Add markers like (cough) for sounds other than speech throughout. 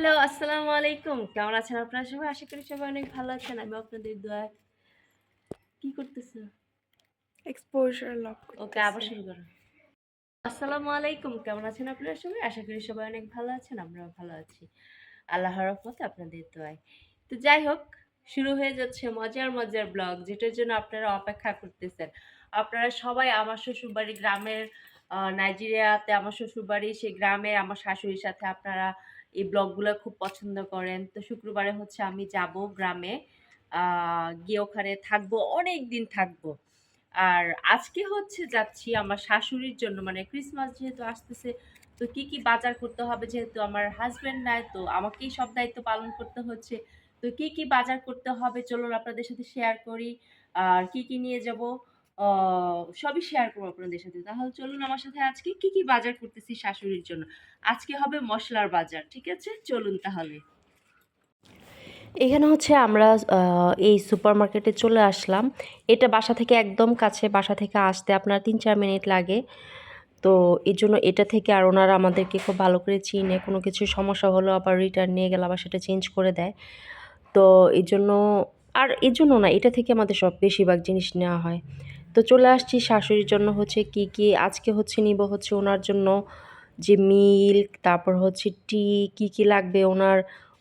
Hello আসসালামু আলাইকুম। কেমন আছেন আপনারা সবাই? আশা করি সবাই অনেক ভালো আছেন। আমি আপনাদের দোয়া কি করতেছো? এক্সপোজার লক ওকে আবার শুরু করো। আসসালামু আলাইকুম। কেমন আছেন আপনারা সবাই? আশা করি সবাই অনেক ভালো আছেন আমরাও ভালো আছি। আল্লাহর রহমতে আপনাদের দোয়ায়। তো যাই হোক শুরু হয়ে যাচ্ছে মজার মজার ব্লগ যেটার জন্য আপনারা অপেক্ষা করতেছেন। আপনারা সবাই আমার শ্বশুরবাড়ি গ্রামের নাইজেরিয়াতে আমার শ্বশুরবাড়ি সেই গ্রামে আমার শাশুড়ির সাথে আপনারা এই ব্লগগুলো খুব পছন্দ করেন। তো শুক্রবারে হচ্ছে আমি যাব গ্রামে গিয়ে ওখানে থাকব অনেক দিন থাকব। আর আজকে হচ্ছে যাচ্ছি আমার শাশুড়ির জন্য মানে ক্রিসমাস যেহেতু আসতেছে, তো কি কি বাজার করতে হবে যেহেতু আমার হাজবেন্ড নাই, তো আমাকেই সব দায়িত্ব পালন করতে হচ্ছে। তো কি কি বাজার করতে হবে চলুন আপনাদের সাথে শেয়ার করি। আর কি কি নিয়ে যাব? সবই শেয়ার করব আপনাদের সাথে। তাহলে চলুন আমার সাথে আজকে কি কি বাজার করতেছি শাশুড়ির জন্য। আজকে হবে মশলার বাজার, ঠিক আছে? চলুন তাহলে। এখানে হচ্ছে আমরা এই সুপার মার্কেটে চলে আসলাম। এটা বাসা থেকে একদম কাছে, বাসা থেকে আসতে আপনার তিন চার মিনিট লাগে। তো এই জন্য এটা থেকে আর ওনারা আমাদেরকে খুব ভালো করে চিনে। কোনো কিছু সমস্যা হলো আবার রিটার্ন নিয়ে গেলে, আবার সেটা চেঞ্জ করে দেয়। তো এই জন্য, আর এই জন্য না, এটা থেকে আমাদের সব বেশিরভাগ জিনিস নেওয়া হয়। তো চলে আসছি শাশুড়ির জন্য হচ্ছে কি কি, আজকে হচ্ছে নিব হচ্ছে ওনার জন্য যে মিল্ক, তারপর হচ্ছে টি, কি কি লাগবে ওনার,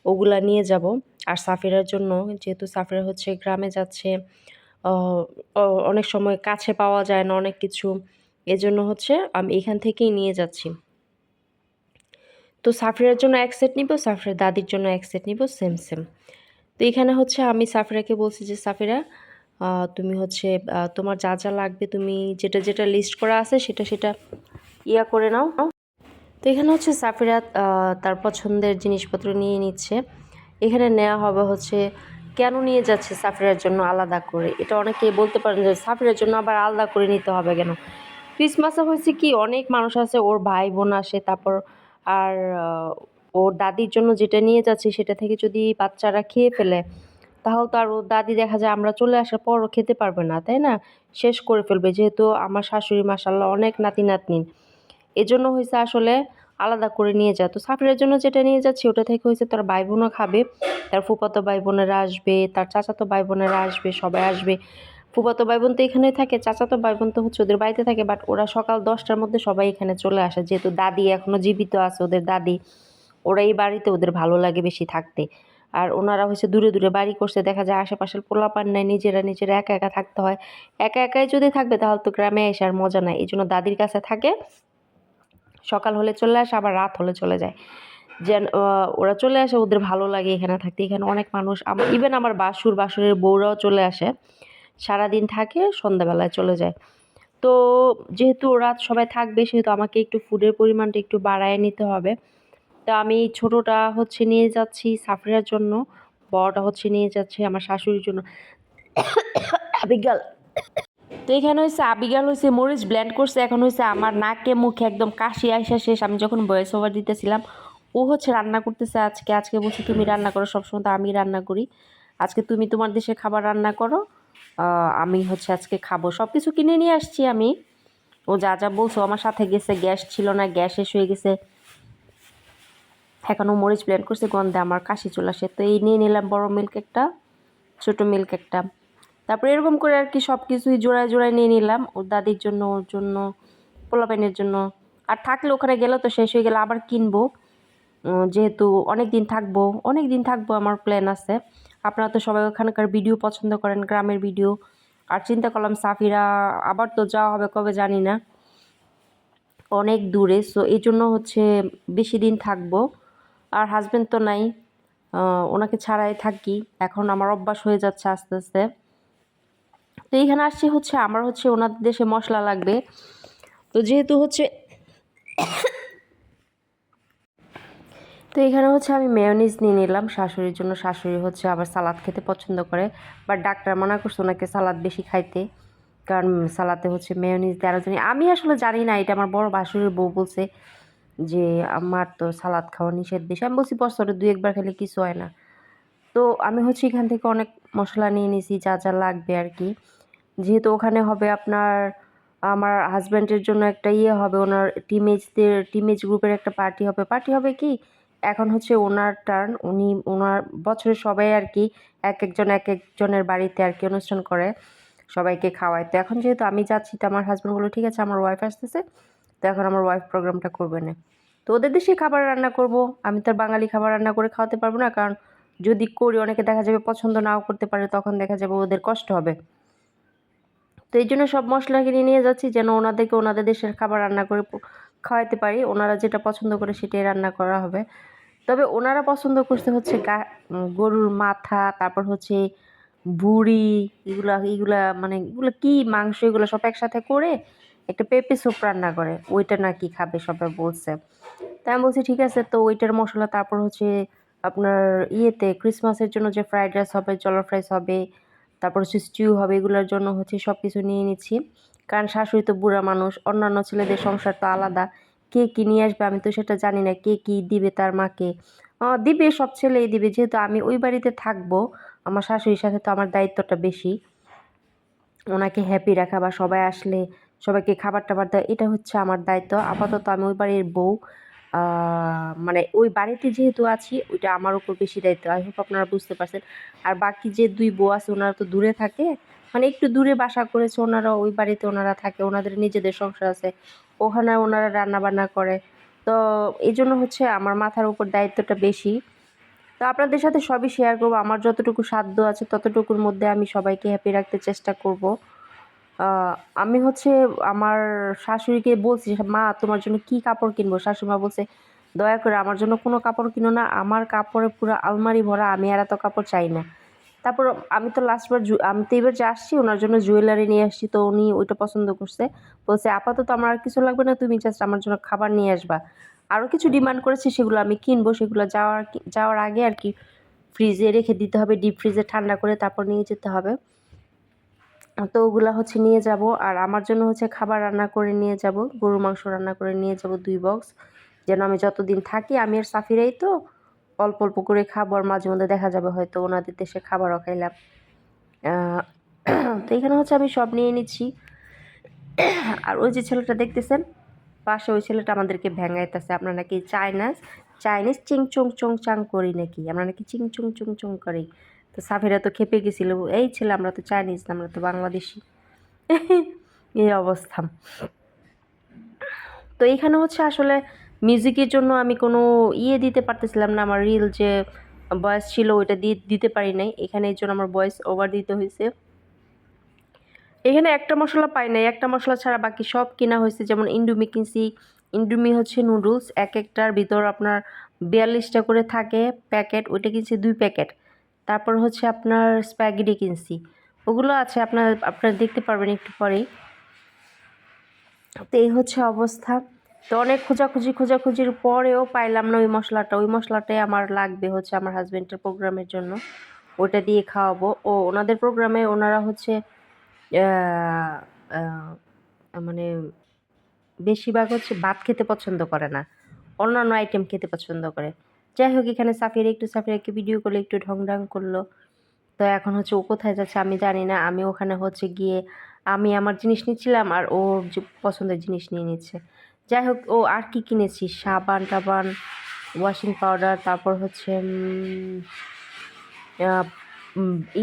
ওগুলা নিয়ে যাব। আর সাফিরার জন্য, যেহেতু সাফিরা হচ্ছে গ্রামে যাচ্ছে অনেক সময় কাছে পাওয়া যায় না অনেক কিছু, এজন্য হচ্ছে আমি এখান থেকেই নিয়ে যাচ্ছি। তো সাফিরার জন্য এক সেট নিব, সাফিরার দাদির জন্য এক সেট নিব সেম সেম তো এখানে হচ্ছে আমি সাফিরাকে বলছি যে, সাফিরা তুমি হচ্ছে তোমার যা যা লাগবে তুমি যেটা যেটা লিস্ট করা আছে সেটা সেটা ইয়া করে নাও। তো এখানে হচ্ছে সাফিরা তার পছন্দের জিনিসপত্র নিয়ে নিচ্ছে। এখানে নেওয়া হবে হচ্ছে, কেন নিয়ে যাচ্ছে সাফিরার জন্য আলাদা করে? এটা অনেকেই বলতে পারেন যে সাফিরার জন্য আবার আলাদা করে নিতে হবে কেন? ক্রিসমাসে হয়েছে কি, অনেক মানুষ আছে, ওর ভাই বোন আসে, তারপর আর ওর দাদির জন্য যেটা নিয়ে যাচ্ছে সেটা থেকে যদি বাচ্চারা খেয়ে ফেলে তাহলে তো আর দাদি দেখা যায় আমরা চলে আসার পরও খেতে পারবে না, তাই না? শেষ করে ফেলবে, যেহেতু আমার শাশুড়ি মাসাল্লাহ অনেক নাতি নাতনি। এজন্য হয়েছে আসলে আলাদা করে নিয়ে যায় তো সাফিরের জন্য যেটা নিয়ে যাচ্ছে, ওটা থেকে হয়েছে তার ভাই বোনও খাবে, তার ফুপাতো ভাই বোনেরা আসবে, তার চাচাতো ভাই বোনেরা আসবে, সবাই আসবে। ফুপাতো ভাই বোন তো এখানেই থাকে, চাচাতো ভাই বোন তো হচ্ছে ওদের বাড়িতে থাকে বাট ওরা সকাল দশটার মধ্যে সবাই এখানে চলে আসে। যেহেতু দাদি এখনও জীবিত আছে ওদের দাদি, ওরা এই বাড়িতে ওদের ভালো লাগে বেশি থাকতে। আর ওনারা হচ্ছে দূরে দূরে বাড়ি করছে, দেখা যায় আশেপাশের পোলাপান নেয় নিজেরা নিজেরা একা একা থাকতে হয়। একা একাই যদি থাকবে তাহলে তো গ্রামে এসে আর মজা নাই এই জন্য দাদির কাছে থাকে। সকাল হলে চলে আসে, আবার রাত হলে চলে যায়। যেন ওরা চলে আসে, ওদের ভালো লাগে এখানে থাকতে। এখানে অনেক মানুষ আমার ইভেন আমার বাসুর বাসুরের বউরাও চলে আসে। সারাদিন থাকে, সন্ধ্যাবেলায় চলে যায়। তো যেহেতু ওরা সবাই থাকবে, সেহেতু আমাকে একটু ফুডের পরিমাণটা একটু বাড়ায় নিতে হবে। তো আমি ছোটোটা হচ্ছে নিয়ে যাচ্ছি সাফরিয়ার জন্য, বড়টা হচ্ছে নিয়ে যাচ্ছে আমার শাশুড়ির জন্য। আবিগাল। তো এখানে হয়েছে আবিগাল হয়েছে মরিচ ব্ল্যান্ড করছে, এখন হয়েছে আমার নাকে মুখে একদম কাশি আইসা শেষ। আমি যখন ভয়েস ওভার দিতেছিলাম, ও হচ্ছে রান্না করতেছে আজকে। আজকে বলছে, তুমি রান্না করো সবসময়, তো আমি রান্না করি। আজকে তুমি তোমার দেশে খাবার রান্না করো আমি হচ্ছে আজকে খাব। সব কিছু কিনে নিয়ে আসছি আমি। ও যা যা বলছো আমার সাথে গেছে, গ্যাস ছিল না, গ্যাস শেষ হয়ে গেছে। এখনও মরিচ ব্লেন্ড করছে, গন্ধে আমার কাশি চলে আসে। তো এই নিয়ে নিলাম বড় মিল্ক একটা ছোট মিল্ক একটা তারপরে এরকম করে আর কি সব কিছুই জোড়ায় জোড়ায় নিয়ে নিলাম। ওর দাদির জন্য, ওর জন্য, পোলাপাইনের জন্য। আর থাকলে ওখানে গেলে তো শেষ হয়ে গেলে আবার কিনবো। যেহেতু অনেক দিন থাকব অনেক দিন থাকব আমার প্ল্যান আছে। আপনারা তো সবাই ওখানকার ভিডিও পছন্দ করেন, গ্রামের ভিডিও আর চিন্তা করলাম সাফিরা আবার তো যাওয়া হবে, কবে জানি না। অনেক দূরে সো এই জন্য হচ্ছে বেশি দিন থাকব। আর হাজবেন্ড তো নাই ওনাকে ছাড়াই থাকি। এখন আমার অভ্যাস হয়ে যাচ্ছে আস্তে আস্তে। তো এইখানে আসছি হচ্ছে, আমার হচ্ছে ওনাদের দেশে মশলা লাগবে। তো যেহেতু হচ্ছে, তো এখানে হচ্ছে আমি মেয়োনিজ নিয়ে নিলাম। শাশুড়ির জন্য শাশুড়ি হচ্ছে আবার সালাদ খেতে পছন্দ করে। বাট ডাক্তার মানা করছে ওনাকে সালাদ বেশি খাইতে। কারণ সালাতে হচ্ছে মেয়োনিজ দেওয়ার জন্য। আমি আসলে জানি না, এটা আমার বড় বাসুরের বউ বলছে। যে আমার তো সালাদ খাওয়া নিষেধ বেশি। আমি বলছি বছরে দুই একবার খেলে কিছু হয় না। তো আমি হচ্ছে এখান থেকে অনেক মশলা নিয়ে নিয়েছি যা যা লাগবে আর কি। যেহেতু ওখানে হবে আপনার, আমার হাজব্যান্ডের জন্য একটা ইয়ে হবে, ওনার টিমেজদের টিমেজ গ্রুপের একটা পার্টি হবে। পার্টি হবে কি? এখন হচ্ছে ওনার টার্ন উনি, ওনার বছরে সবাই আর কি, এক একজন, এক একজনের বাড়িতে আর কি অনুষ্ঠান করে, সবাইকে খাওয়ায়। তো এখন যেহেতু আমি যাচ্ছি, তো আমার হাজব্যান্ড বলল, ঠিক আছে, আমার ওয়াইফ আসতেছে। তো এখন আমার ওয়াইফ প্রোগ্রামটা করবে না। তো ওদের দেশে খাবার রান্না করব। আমি তো আর বাঙালি খাবার রান্না করে খাওয়াতে পারব না, কারণ যদি করি, অনেকে দেখা যাবে পছন্দ নাও করতে পারে, তখন দেখা যাবে ওদের কষ্ট হবে। তো এই জন্য সব মশলা কিনে নিয়ে যাচ্ছি, যেন ওনাদেরকে ওনাদের দেশের খাবার রান্না করে খাওয়াতে পারি। ওনারা যেটা পছন্দ করে সেটাই রান্না করা হবে। তবে ওনারা পছন্দ করতে হচ্ছে গা গরুর মাথা, তারপর হচ্ছে বুড়ি, এগুলা এগুলা মানে এগুলো কি মাংস, এগুলো সব একসাথে করে একটা পেঁপে স্যুপ রান্না করে, ওইটা নাকি খাবে সবাই বলছে। তাই আমি বলছি, ঠিক আছে, তো ওইটার মশলা, তারপর হচ্ছে আপনার ইয়েতে ক্রিসমাসের জন্য যে ফ্রাইড রাইস হবে জলা ফ্রাইস হবে, তারপর হচ্ছে স্টিউ হবে, এগুলোর জন্য হচ্ছে সব কিছু নিয়ে নিচ্ছি। কারণ শাশুড়ি তো বুড়া মানুষ, অন্যান্য ছেলেদের সংসার তো আলাদা। কে কী নিয়ে আসবে আমি তো সেটা জানি না, কে কী দিবে তার মাকে। দিবে, সব ছেলেই দিবে, যেহেতু আমি ওই বাড়িতে থাকব, আমার শাশুড়ির সাথে তো আমার দায়িত্বটা বেশি। ওনাকে হ্যাপি রাখা বা সবাই আসলে সবাইকে খাবার টাবার দেওয়া এটা হচ্ছে আমার দায়িত্ব। আপাতত আমি ওই বাড়ির বউ মানে ওই বাড়িতে যেহেতু আছি, ওইটা আমার উপর বেশি দায়িত্ব। আই হোপ আপনারা বুঝতে পারছেন। আর বাকি যে দুই বউ আছে, ওনারা তো দূরে থাকে। মানে একটু দূরে বাসা করেছে, ওনারা ওই বাড়িতে ওনারা থাকে, ওনাদের নিজেদের সংসার আছে। ওখানে ওনারা রান্না বান্না করে। তো এই জন্য হচ্ছে আমার মাথার উপর দায়িত্বটা বেশি। তো আপনাদের সাথে সবই শেয়ার করব। আমার যতটুকু সাধ্য আছে, ততটুকুর মধ্যে আমি সবাইকে হ্যাপি রাখতে চেষ্টা করব। আমি হচ্ছে আমার শাশুড়িকে বলছি, মা, তোমার জন্য কি কাপড় কিনবো? শাশুড়ি বলছে, দয়া করে আমার জন্য কোনো কাপড় কিনো না, আমার কাপড়ে পুরো আলমারি ভরা, আমি আর এত কাপড় চাই না। তারপর আমি তো লাস্টবার আমি তো এবার যে আসছি, ওনার জন্য জুয়েলারি নিয়ে আসছি, তো উনি ওইটা পছন্দ করছে। বলছে, আপাতত আমার আর কিছু লাগবে না, তুমি জাস্ট আমার জন্য খাবার নিয়ে আসবা। আরও কিছু ডিমান্ড করেছি, সেগুলো আমি কিনবো, সেগুলো যাওয়ার যাওয়ার আগে আর কি ফ্রিজে রেখে দিতে হবে ডিপ ফ্রিজে ঠান্ডা করে তারপর নিয়ে যেতে হবে। তো ওগুলা হচ্ছে নিয়ে যাব। আর আমার জন্য হচ্ছে খাবার রান্না করে নিয়ে যাব। গরুর মাংস রান্না করে নিয়ে যাব দুই বক্স যেন আমি যতদিন থাকি, আমি আর সাফিরাই তো অল্প অল্প করে খাব। আর মাঝে মধ্যে দেখা যাবে হয়তো ওনাদের দেশে খাবারও খাইলাম। তো এখানে হচ্ছে আমি সব নিয়ে নিচ্ছি। আর ওই যে ছেলেটা দেখতেছেন, পাশে ওই ছেলেটা আমাদেরকে ভেঙাইতেছে। আমরা নাকি চাইনাজ চাইনিজ চিং চুং চুং চাং করি নাকি? আমরা নাকি চিং চুং চুং চুং করি। তো সাফিরা তো খেপে গেছিল, এই ছেলে, আমরা তো চাইনিজ না আমরা তো বাংলাদেশি। (laughs) এই অবস্থা। তো এইখানে হচ্ছে আসলে মিউজিকের জন্য আমি কোনো ইয়ে দিতে পারতেছিলাম না, আমার রিল যে বয়স ছিল, ওইটা দিয়ে দিতে পারি নাই। এখানে এই জন্য আমার ভয়েস ওভার দিতে হয়েছে। এখানে একটা মশলা পাই নাই, একটা মশলা ছাড়া বাকি সব কিনা হয়েছে, যেমন ইন্ডুমি কিনছি। ইন্ডুমি হচ্ছে নুডলস এক একটার ভিতর আপনার বিয়াল্লিশটা করে থাকে প্যাকেট, ওইটা কিনছি দুই প্যাকেট। তারপর হচ্ছে আপনার স্প্যাগেটি কিনছি। ওগুলো আছে, আপনার, আপনারা দেখতে পারবেন একটু পরেই। তো এই হচ্ছে অবস্থা। তো অনেক খোঁজাখুঁজি, খোঁজাখুঁজির পরেও পাইলাম না ওই মশলাটা। ওই মশলাটাই আমার লাগবে হচ্ছে আমার হাজব্যান্ডের প্রোগ্রামের জন্য। ওটা দিয়ে খাওয়াবো। ও, ওনাদের প্রোগ্রামে ওনারা হচ্ছে মানে বেশিরভাগ হচ্ছে ভাত খেতে পছন্দ করে না। অন্যান্য আইটেম খেতে পছন্দ করে। যাই হোক, এখানে সাফির একটু, সাফিরাকে ভিডিও করলে একটু ঢং ঢং করল। তো এখন হচ্ছে ও কোথায় যাচ্ছে আমি জানি না। আমি ওখানে হচ্ছে গিয়ে আমি আমার জিনিস নিচ্ছিলাম আর ও পছন্দের জিনিস নিয়ে নিচ্ছে। যাই হোক, ও আর কি কিনেছি? সাবান টাবান ওয়াশিং পাউডার তারপর হচ্ছে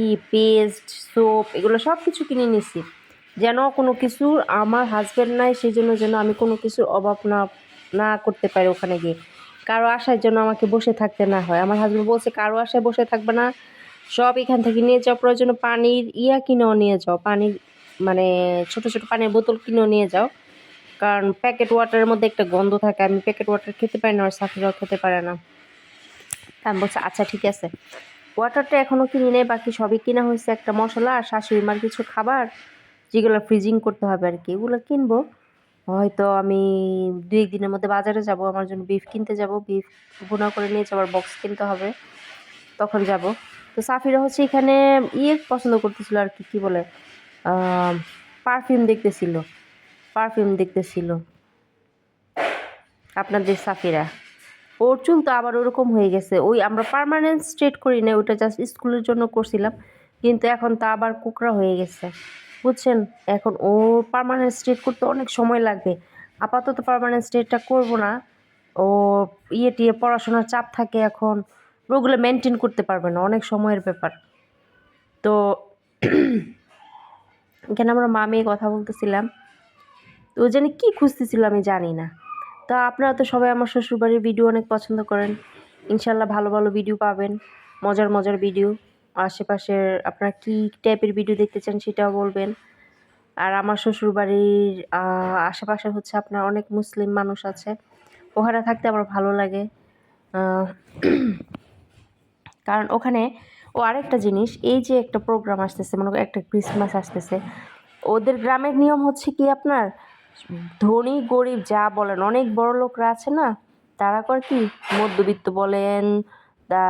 ই পেস্ট সোপ এগুলো সব কিছু কিনে নিছি। যেন কোনো কিছুর আমার হাজব্যান্ড নাই সেই জন্য যেন আমি কোনো কিছুর অভাব না না করতে পারি ওখানে গিয়ে। কারও আশায় যেন আমাকে বসে থাকতে না হয়। আমার হাজব্যান্ড বলছে, কারও আশায় বসে থাকবে না। সব এখান থেকে নিয়ে যাও। প্রয়োজন পানির ইয়া কিনেও নিয়ে যাও। পানির মানে ছোট ছোট পানির বোতল কিনেও নিয়ে যাও। কারণ প্যাকেট ওয়াটারের মধ্যে একটা গন্ধ থাকে। আমি প্যাকেট ওয়াটার খেতে পারি না, আর সাথীরাও খেতে পারে না। আমি বলছি আচ্ছা ঠিক আছে। ওয়াটারটা এখনও কিনি নেই, বাকি সবই কিনা হয়েছে। একটা মশলা আর শাশুড়ি মার কিছু খাবার, যেগুলো ফ্রিজিং করতে হবে আর কি, এগুলো কিনবো। হয়তো আমি দু এক দিনের মধ্যে বাজারে যাব, আমার জন্য বিফ কিনতে যাব বিফ ভুনা করে নিয়ে যাবার বক্স কিনতে হবে, তখন যাব। তো সাফিরা হচ্ছে এখানে ইয়ে পছন্দ করতেছিল আর কি, কী বলে পারফিউম দেখতেছিল পারফিউম দেখতেছিল। আপনাদের সাফিরা ওর চুল তো আবার ওরকম হয়ে গেছে, ওই আমরা পারমানেন্ট স্ট্রেট করি না ওটা জাস্ট স্কুলের জন্য করছিলাম, কিন্তু এখন তা আবার কোকড়া হয়ে গেছে। বুঝছেন? এখন ও পার্মানেন্ট স্ট্রেট করতে অনেক সময় লাগবে। আপাতত পার্মানেন্ট স্ট্রেটটা করব না। ও ইয়ে টিয়ে পড়াশোনার চাপ থাকে এখন। ওগুলো মেনটেন করতে পারবে না, অনেক সময়ের ব্যাপার। তো এখানে আমরা মামি কথা বলতেছিলাম। তো ও জানি কী খুঁজতেছিল আমি জানি না। তা আপনারা তো সবাই আমার শ্বশুরবাড়ির ভিডিও অনেক পছন্দ করেন। ইনশাল্লাহ ভালো ভালো ভিডিও পাবেন। মজার মজার ভিডিও আশেপাশের আপনারা কী টাইপের ভিডিও দেখতে চান সেটাও বলবেন। আর আমার শ্বশুরবাড়ির আশেপাশে হচ্ছে আপনার অনেক মুসলিম মানুষ আছে। ওখানে থাকতে আমার ভালো লাগে। কারণ ওখানে ও আরেকটা জিনিস, এই যে একটা প্রোগ্রাম আসতেছে, মনে একটা ক্রিসমাস আসতেছে, ওদের গ্রামের নিয়ম হচ্ছে কি আপনার, ধনী, গরিব যা বলেন, অনেক বড় লোকরা আছে না, তারা কর কি, মধ্যবিত্ত বলেন তা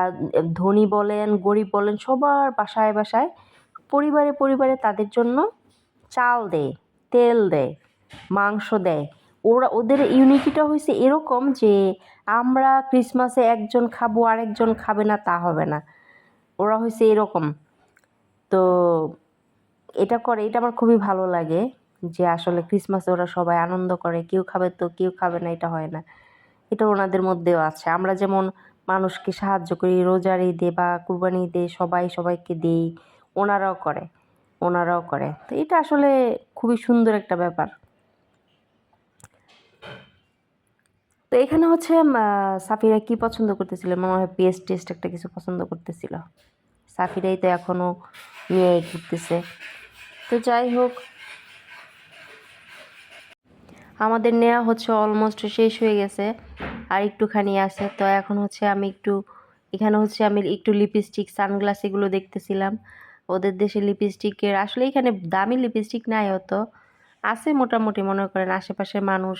ধনী বলেন, গরিব বলেন, সবার বাসায় বাসায় পরিবারে পরিবারে তাদের জন্য চাল দেয়, তেল দেয়, মাংস দেয়। ওরা, ওদের ইউনিটিটা হয়েছে এরকম যে, আমরা ক্রিসমাসে একজন খাব, আরেকজন খাবে না, তা হবে না। ওরা হয়েছে এরকম। তো, এটা করে, এটা আমার খুবই ভালো লাগে যে আসলে ক্রিসমাসে ওরা সবাই আনন্দ করে, কেউ খাবে তো কেউ খাবে না, এটা হয় না। এটা ওনাদের মধ্যেও আছে। আমরা যেমন মানুষকে সাহায্য করি, রোজার ঈদে বা কুরবানি ঈদে সবাই সবাইকে দিই, ওনারাও করে ওনারাও করে। তো এটা আসলে খুবই সুন্দর একটা ব্যাপার। তো এখানে হচ্ছে সাফিরা কি পছন্দ করতেছিল? মনে হয় পেস্ট টেস্ট একটা কিছু পছন্দ করতেছিল। সাফিরাই তো এখনও নিয়ে ঘুরতেছে তো যাই হোক। আমাদের নেওয়া হচ্ছে অলমোস্ট শেষ হয়ে গেছে। আর একটুখানি আছে। তো এখন হচ্ছে আমি একটু, এখানে হচ্ছে আমি একটু লিপস্টিক সানগ্লাস এগুলো দেখতেছিলাম। ওদের দেশে লিপস্টিকের আসলে এখানে দামি লিপস্টিক নাই হতো আছে মোটামুটি মনে করেন আশেপাশের মানুষ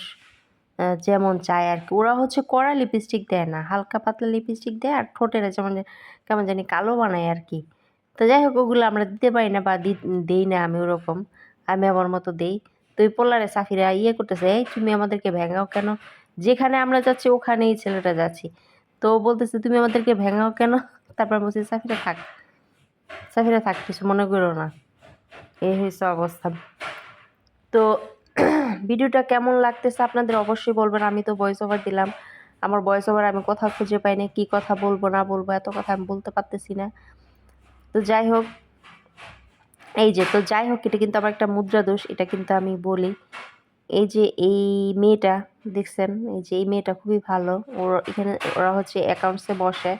যেমন চায় আর কি। ওরা হচ্ছে কড়া লিপস্টিক দেয় না, হালকা পাতলা লিপস্টিক দেয় আর ঠোঁটের যেমন, কেমন জানি কালো বানায় আর কি। তো যাই হোক, ওগুলো আমরা দিতে পারি না বা দেই না আমি ওরকম। আমি আমার মতো দেই। তো ওই পোলারে সাফিরা ইয়ে করতেছে, এই তুমি আমাদেরকে ভেঙাও কেন? যেখানে আমরা যাচ্ছি, ওখানেই ছেলেটা যাচ্ছি। তো বলতেছে, তুমি আমাদেরকে ভেঙাও কেন? তারপর বলছি, সাফিরা থাক। সাফিরা থাক, কিছু মনে করো না। এই হয়েছে অবস্থা। তো (clears throat) ভিডিওটা কেমন লাগতেছে আপনাদের অবশ্যই বলবেন। আমি তো ভয়েস ওভার দিলাম। আমার ভয়েস ওভার আমি কথা খুঁজে পাই না কী কথা বলব, না বলব, এত কথা আমি বলতে পারতেছি না। তো যাই হোক, এই যে, তো যাই হোক, এটা কিন্তু আমার একটা মুদ্রা দোষ, এটা কিন্তু আমি বলি। এই যে এই মেয়েটা, দেখছেন? এই যে এই মেয়েটা খুবই ভালো। ওর এখানে ওরা হচ্ছে অ্যাকাউন্টসে বসে।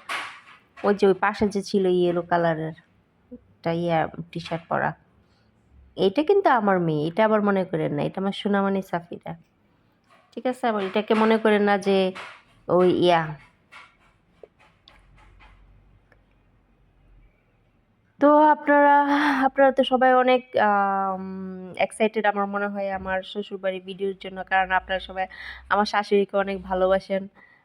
ওই যে ওই পাশে যে ছিল ইয়েলো কালারের একটা ইয়া টি শার্ট পরা। এটা কিন্তু আমার মেয়ে। এটা আবার মনে করেন না। এটা আমার সুনামানি সাফিরা। ঠিক আছে? আবার এটাকে মনে করেন না যে ওই ইয়া তো আপনারা আপনারা তো সবাই অনেক এক্সাইটেড আমার মনে হয় আমার শ্বশুরবাড়ির ভিডিওর জন্য। কারণ আপনারা সবাই আমার শাশুড়িকে অনেক ভালোবাসেন,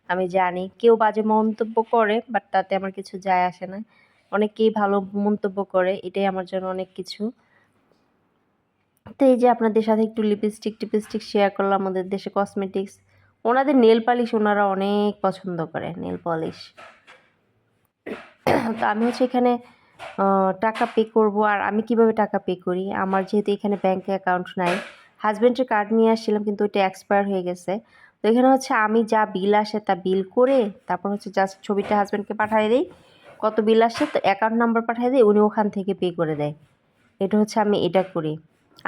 আমি জানি। কেউ বাজে মন্তব্য করে বাট তাতে আমার কিছু যায় আসে না। অনেকেই ভালো মন্তব্য করে, এটাই আমার জন্য অনেক কিছু। তো এই যে আপনাদের সাথে একটু লিপস্টিক টিপস্টিক শেয়ার করলাম আমাদের দেশে কসমেটিক্স ওনাদের নেল পালিশ ওনারা অনেক পছন্দ করে নেল পলিশ তো আমি হচ্ছে এখানে টাকা পে করব। আর আমি কীভাবে টাকা পে করি? আমার যেহেতু এখানে ব্যাংক অ্যাকাউন্ট নাই। হাজব্যান্ডের কার্ড নিয়ে আসছিলাম, কিন্তু ওইটা এক্সপায়ার হয়ে গেছে। তো এখানে হচ্ছে আমি যা বিল আসে তা বিল করে, তারপর হচ্ছে জাস্ট ছবিটা হাজব্যান্ডকে পাঠিয়ে দিই। কত বিল আসে তো অ্যাকাউন্ট নাম্বার পাঠিয়ে দিই, উনি ওখান থেকে পে করে দেয়। এটা হচ্ছে আমি এটা করি।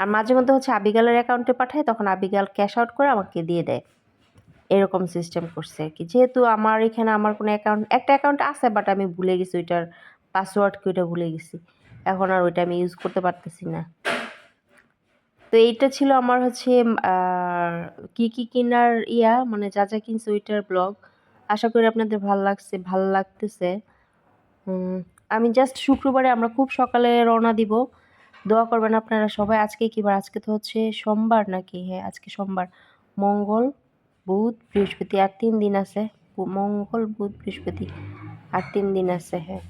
আর মাঝে মধ্যে হচ্ছে আবিগালের অ্যাকাউন্টে পাঠাই তখন আবিগাল ক্যাশ আউট করে আমাকে দিয়ে দেয়। এরকম সিস্টেম করছে আর কি। যেহেতু আমার এখানে আমার কোনো অ্যাকাউন্ট একটা অ্যাকাউন্ট আছে বাট আমি ভুলে গেছি ওইটার পাসওয়ার্ড কি ওইটা ভুলে গেছি। এখন আর ওইটা আমি ইউজ করতে পারতেছি না। তো এইটা ছিল আমার হচ্ছে কি কি কেনার ইয়া মানে যা যা কিনছে ওইটার ব্লগ। আশা করি আপনাদের ভালো লাগছে, ভালো লাগতেছে। আমি জাস্ট শুক্রবারে আমরা খুব সকালে রওনা দিব। দোয়া করবেন আপনারা সবাই। আজকে কি বার? আজকে তো হচ্ছে সোমবার নাকি? হ্যাঁ আজকে সোমবার। মঙ্গল, বুধ, বৃহস্পতি, আর তিন দিন আছে। মঙ্গল, বুধ, বৃহস্পতি, আর তিন দিন আছে হ্যাঁ।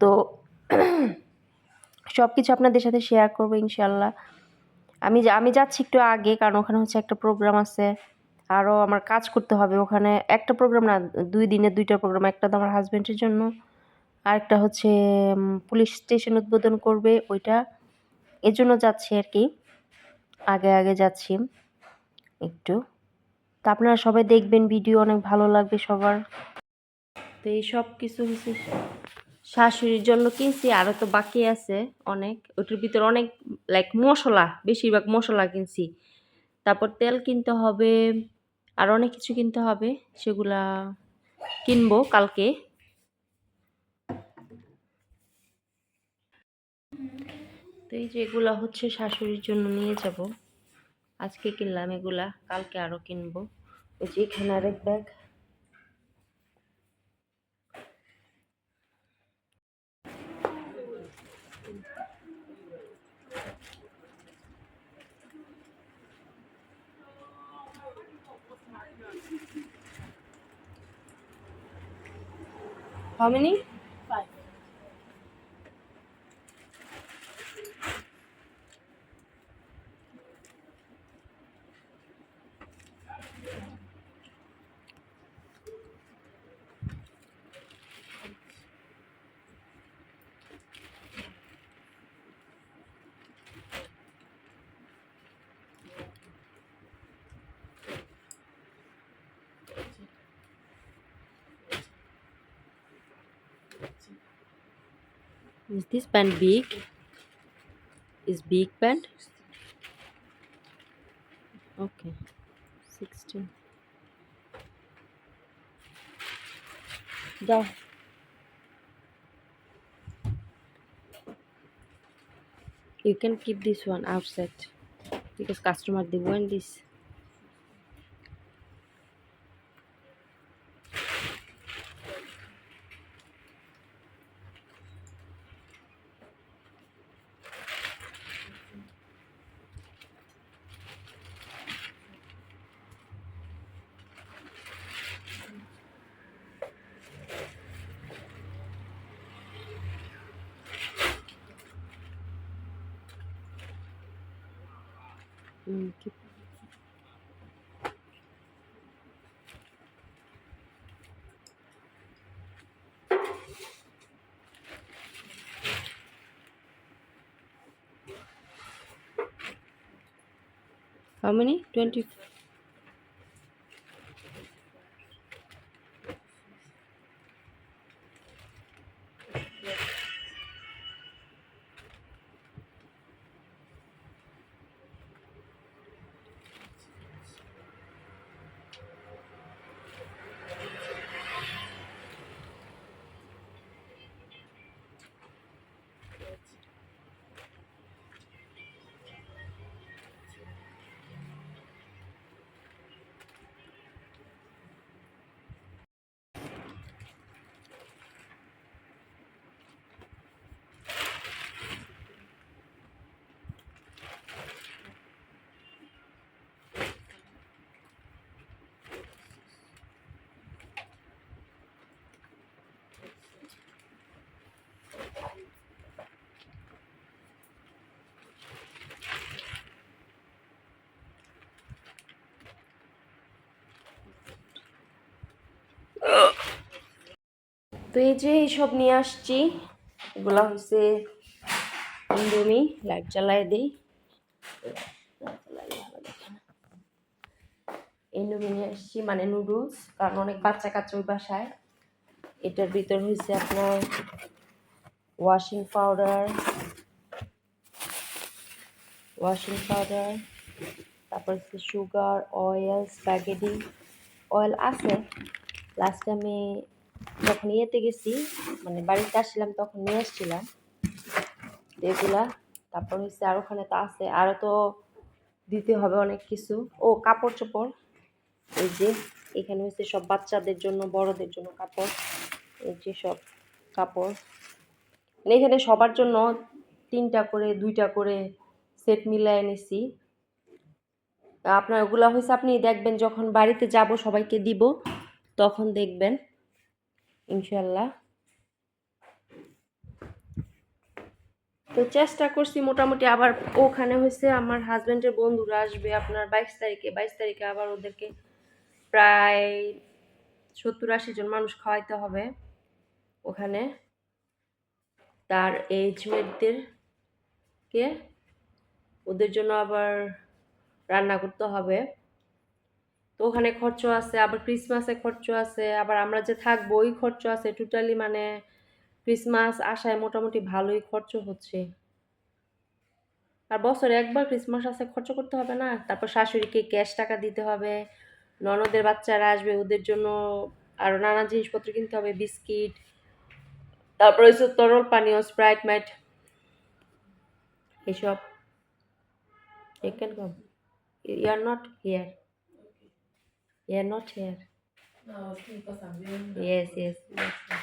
তো সব কিছু আপনাদের সাথে শেয়ার করব ইনশাল্লাহ আমি আমি যাচ্ছি একটু আগে, কারণ ওখানে হচ্ছে একটা প্রোগ্রাম আছে। আরও আমার কাজ করতে হবে। ওখানে একটা প্রোগ্রাম না, দুই দিনে দুইটা প্রোগ্রাম একটা তো আমার হাজব্যান্ডের জন্য আরেকটা হচ্ছে পুলিশ স্টেশন উদ্বোধন করবে ওইটা। এর জন্য যাচ্ছি আর কি। আগে আগে যাচ্ছি। একটু। তো আপনারা সবাই দেখবেন ভিডিও অনেক ভালো লাগবে সবার। তো এই সব কিছু হচ্ছে শাশুড়ির জন্য কিনছি আরও তো বাকি আছে অনেক। ওটার ভিতরে অনেক লাইক মশলা, বেশিরভাগ মশলা কিনছি। তারপর তেল কিনতে হবে, আর অনেক কিছু কিনতে হবে, সেগুলা কিনবো কালকে। তো এই যে এগুলা হচ্ছে শাশুড়ির জন্য নিয়ে যাব। আজকে কিনলাম এগুলা, কালকে আরও কিনবো। ওই যে এখানে আরেক bag How many? Is this pen big? Is big pen? Okay. 16. যাও You can keep this one outside because customer they want this. Mm, How many? 20. তো এই যে এইসব নিয়ে আসছি, এগুলা হচ্ছে ইন্ডোমি লাইট জ্বালায় দিই। ইন্ডোমি নিয়ে আসছি মানে নুডলস কারণ অনেক বাচ্চা কাচ্চা ওই বাসায়। এটার ভিতর হয়েছে আপনার ওয়াশিং পাউডার ওয়াশিং পাউডার তারপর হচ্ছে সুগার অয়েল স্প্যাগেটি অয়েল আছে। লাস্টে আমি যখন ইয়েতে গেছি মানে বাড়িতে আসছিলাম তখন নিয়ে এসেছিলাম এগুলা, তারপর হচ্ছে আর ওখানে তো আছে আরও তো দিতে হবে অনেক কিছু। ও, কাপড় চোপড়, এই যে এখানে হচ্ছে সব বাচ্চাদের জন্য, বড়দের জন্য কাপড়, এই যে সব কাপড়। মানে এখানে সবার জন্য তিনটা করে, দুইটা করে সেট মিলাই এনেছি। আপনার ওগুলা হয়েছে আপনি দেখবেন যখন বাড়িতে যাব সবাইকে দিব, তখন দেখবেন। ইনশাল্লাহ তো চেষ্টা করছি মোটামুটি আবার ওখানে হয়েছে আমার হাজব্যান্ডের বন্ধুরা আসবে আপনার বাইশ তারিখে। বাইশ তারিখে আবার ওদেরকে প্রায় সত্তর আশি জন মানুষ খাওয়াইতে হবে ওখানে। তার এজ মেটদেরকে ওদের জন্য আবার রান্না করতে হবে। তো ওখানে খরচ আছে, আবার ক্রিসমাসে খরচ আছে, আবার আমরা যে থাকব ওই খরচ আছে টোটালি মানে ক্রিসমাস আসায় মোটামুটি ভালোই খরচ হচ্ছে আর বছরে একবার ক্রিসমাস আসে খরচ করতে হবে না, তারপর শাশুড়িকে ক্যাশ টাকা দিতে হবে, ননদের বাচ্চারা আসবে, ওদের জন্য আরও নানা জিনিসপত্র কিনতে হবে, বিস্কিট, তারপর হচ্ছে তরল পানীয় স্প্রাইট মাইট এসব You can come. You are not here. You are not here. No, because I'm doing Yes, yes, yes. yes.